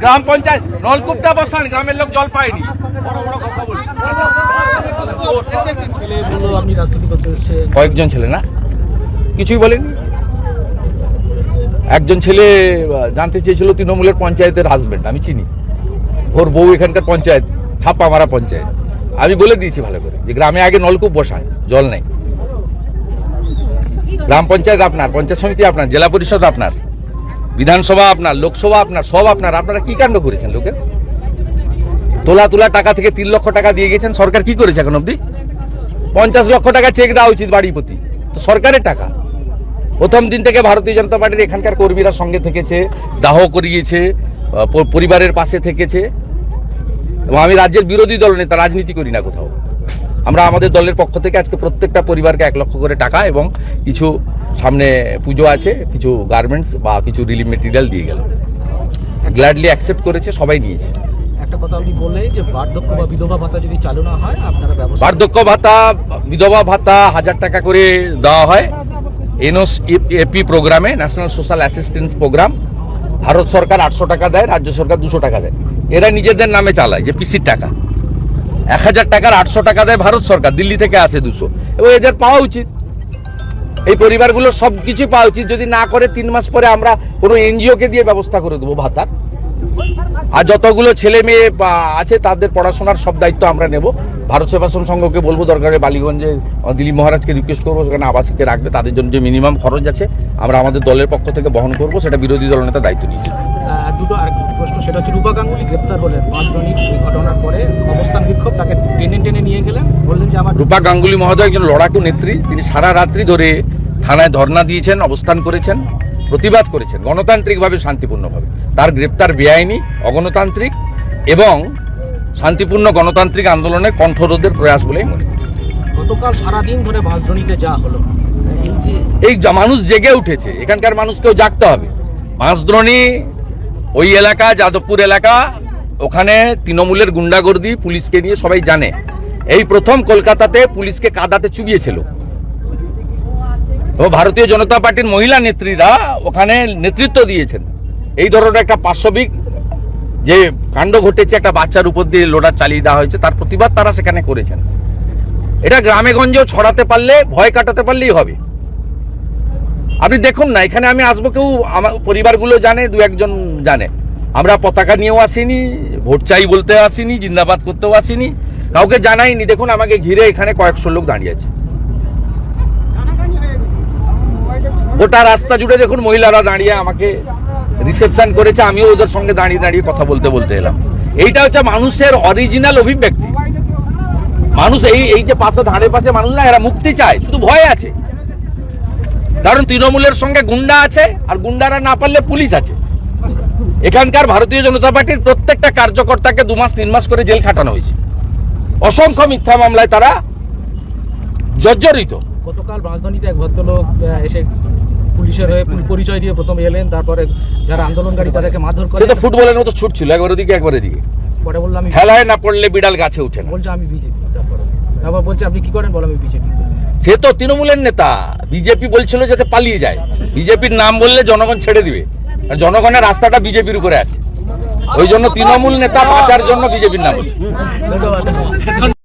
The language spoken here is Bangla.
গ্রাম পঞ্চায়েত, নলকূপটা বসান, গ্রামের লোক জল পায়নি। কয়েকজন ছেলে না? কিছুই বলেনি। একজন ছেলে জানতে চেয়েছিল তৃণমূলের পঞ্চায়েতের হাজবেন্ড আমি চিনি। ওর বউ এখানকার পঞ্চায়েত ছাপ্পা মারা পঞ্চায়েত। আমি বলে দিয়েছি ভালো করে যে গ্রামে আগে নলকূপ বসান, জল নেই। গ্রাম পঞ্চায়েত আপনার, পঞ্চায়েত সমিতি আপনার, জেলা পরিষদ আপনার। বিধানসভা আপনার, লোকসভা আপনার, সব আপনার, আপনারা কি কাণ্ড করেছেন লোকে তোলা তোলা টাকা থেকে তিন লক্ষ টাকা দিয়ে গেছেন, সরকার কি করেছে এখন অবধি? পঞ্চাশ লক্ষ টাকা চেক দেওয়া উচিত বাড়ি প্রতি। তো সরকারের টাকা। প্রথম দিন থেকে ভারতীয় জনতা পার্টির এখানকার কর্মীরা সঙ্গে থেকেছে, দাহ করিয়েছে পরিবারের পাশে থেকেছে। এবং আমি রাজ্যের বিরোধী দল নেতা, রাজনীতি করি না কোথাও। আমরা আমাদের দলের পক্ষ থেকে আজকে প্রত্যেকটা পরিবারকে এক লক্ষ করে টাকা এবং কিছু সামনে পুজো আছে কিছু গার্মেন্টস বা কিছু রিলিফ মেটেরিয়াল দিয়ে গেল। গ্ল্যাডলি অ্যাকসেপ্ট করেছে সবাই নিয়েছে। একটা কথা আপনি বললেন যে বার্ধক্য বা বিধবা ভাতা যদি চালু না হয় আপনারা ব্যবস্থা বার্ধক্য ভাতা বিধবা ভাতা হাজার টাকা করে দেওয়া হয়। এনওস এপি প্রোগ্রামে national social assistance programme Bharat সরকার আটশো টাকা দেয় রাজ্য সরকার দুশো টাকা দেয়। এরা নিজেদের নামে চালায় যে পিসির টাকা। এক হাজার টাকার আটশো টাকা দেয় ভারত সরকার, দিল্লি থেকে আসে দুশো। এবং এদের পাওয়া উচিত। এই পরিবারগুলো সব কিছু পাওয়া উচিত। যদি না করে, তিন মাস পরে আমরা কোনো এনজিওকে দিয়ে ব্যবস্থা করে দেবো ভাতার। আর যতগুলো ছেলে মেয়ে আছে, তাদের পড়াশোনার সব দায়িত্ব আমরা নেব। ভারত সেবাশ্রম সংঘকে বলব, দরকারে বালিগঞ্জে দিলীপ মহারাজকে রিকোয়েস্ট করব, সেখানে আবাসিককে রাখবে। তাদের জন্য যে মিনিমাম খরচ আছে, আমরা আমাদের দলের পক্ষ থেকে বহন করব, সেটা বিরোধী দলনেতা দায়িত্ব নিয়েছে। দুটো আরেকটা প্রশ্ন, সেটা হচ্ছে রূপা গাঙ্গুলি গ্রেপ্তার হলেন ওই ঘটনার বিক্ষোভ তাকে টেনে টেনে নিয়ে গেলেন। বললেন যে আমার রূপা গাঙ্গুলি মহোদয় একজন লড়াকু নেত্রী। তিনি সারা রাত্রি ধরে থানায় ধর্ণা দিয়েছেন অবস্থান করেছেন প্রতিবাদ করেছেন গণতান্ত্রিকভাবে শান্তিপূর্ণভাবে। তার গ্রেপ্তার বেআইনি অগণতান্ত্রিক এবং শান্তিপূর্ণ গণতান্ত্রিক আন্দোলনের কণ্ঠরোধের প্রয়াস বলেই মনে করি। গতকাল সারাদিন ধরে বাঁশদ্রোণীতে যা হলো এই মানুষ জেগে উঠেছে এখানকার মানুষকেও জাগতে হবে। মাছদ্রণী ওই এলাকা যাদবপুর এলাকা ওখানে তৃণমূলের গুন্ডাগর্দি পুলিশকে নিয়ে সবাই জানে। এই প্রথম কলকাতাতে পুলিশকে কাদাতে চুবিয়েছিল তো ভারতীয় জনতা পার্টির মহিলা নেত্রীরা ওখানে নেতৃত্ব দিয়েছেন। এই ধরনের একটা পাশবিক যে কাণ্ড ঘটেছে, একটা বাচ্চার উপর দিয়ে লোডার চালিয়ে দেওয়া হয়েছে, তার প্রতিবাদ তারা সেখানে করেছেন। এটা গ্রামে গঞ্জেও ছড়াতে পারলে, ভয় কাটাতে পারলেই হবে। আপনি দেখুন না, এখানে আমি আসব, কেউ আমার, পরিবারগুলো জানে দু একজন জানে। আমরা পতাকা নিয়েও আসিনি ভোট চাই বলতে আসিনি, জিন্দাবাদ করতেও আসিনি। কাউকে জানাইনি। দেখুন, আমাকে ঘিরে এখানে কয়েকশো লোক দাঁড়িয়ে আছে। গোটা রাস্তা জুড়ে দেখুন, মহিলারা দাঁড়িয়ে আমাকে রিসেপশন করেছে। আমিও ওদের সঙ্গে দাঁড়িয়ে দাঁড়িয়ে কথা বলতে বলতে এলাম। এইটা হচ্ছে মানুষের অরিজিনাল অভিব্যক্তি। মানুষ এই এই যে পাশে, ধারে পাশে মানুষ না, এরা মুক্তি চায়। শুধু ভয় আছে। কারণ তৃণমূলের সঙ্গে গুন্ডা আছে, আর গুন্ডারা না পারলে পুলিশ আছে। এখানকার ভারতীয় জনতা পার্টির প্রত্যেকটা কার্যকর্তাকে দু মাস তিন মাস করে জেল খাটানো হয়েছে। অসংখ্য মিথ্যা মামলায় তারা জর্জরিত। গতকাল রাজধানীতে এক ভদ্রলোক এসে পুলিশের হয়ে পরিচয় দিয়ে প্রথম এলেন তারপরে যারা আন্দোলনকারী তাদেরকে মারধর করে সে তো ফুটবলের মতো ছুট ছিল একবার ওদিকে একবার এদিকে। পরে বললাম খেলায় না পড়লে বিড়াল গাছে উঠে না। বলছে আমি বিজেপি। তারপরে আবার বলছে আপনি কি করেন? বলো আমি বিজেপি সে তো তৃণমূলের নেতা। বিজেপি বলছিল যাতে পালিয়ে যায়। বিজেপির নাম বললে জনগণ ছেড়ে দিবে। জনগণের রাস্তাটা বিজেপির উপরে আছে। ওই জন্য তৃণমূল নেতা বাঁচার জন্য বিজেপির নাম